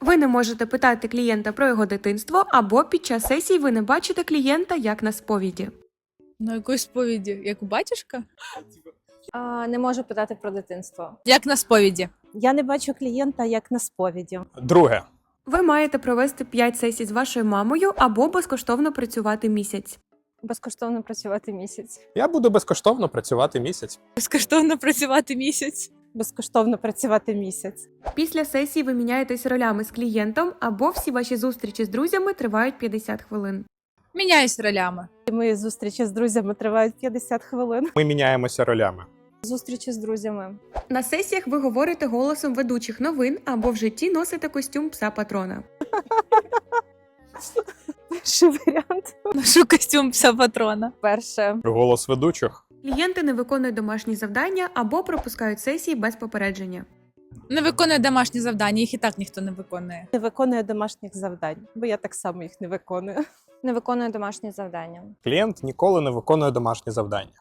Ви не можете питати клієнта про його дитинство, або під час сесії ви не бачите клієнта як на сповіді. На якоїсь сповіді, як у батюшка? А, не можу питати про дитинство. Як на сповіді. Я не бачу клієнта як на сповіді. Друге. Ви маєте провести 5 сесій з вашою мамою або безкоштовно працювати місяць. Безкоштовно працювати місяць. Я буду безкоштовно працювати місяць. Безкоштовно працювати місяць. Безкоштовно працювати місяць. Після сесії ви міняєтесь ролями з клієнтом, або всі ваші зустрічі з друзями тривають 50 хвилин. Міняюсь ролями. Мої зустрічі з друзями тривають 50 хвилин. Ми міняємося ролями. Зустрічі з друзями. На сесіях ви говорите голосом ведучих новин або в житті носите костюм пса патрона. Перший варіант. Ношу костюм пса патрона. Перше. Голос ведучих. Клієнти не виконують домашні завдання або пропускають сесії без попередження. Не виконує домашні завдання, їх і так ніхто не виконує. Не виконує домашніх завдань, бо я так само їх не виконую. Не виконує домашні завдання. Клієнт ніколи не виконує домашні завдання.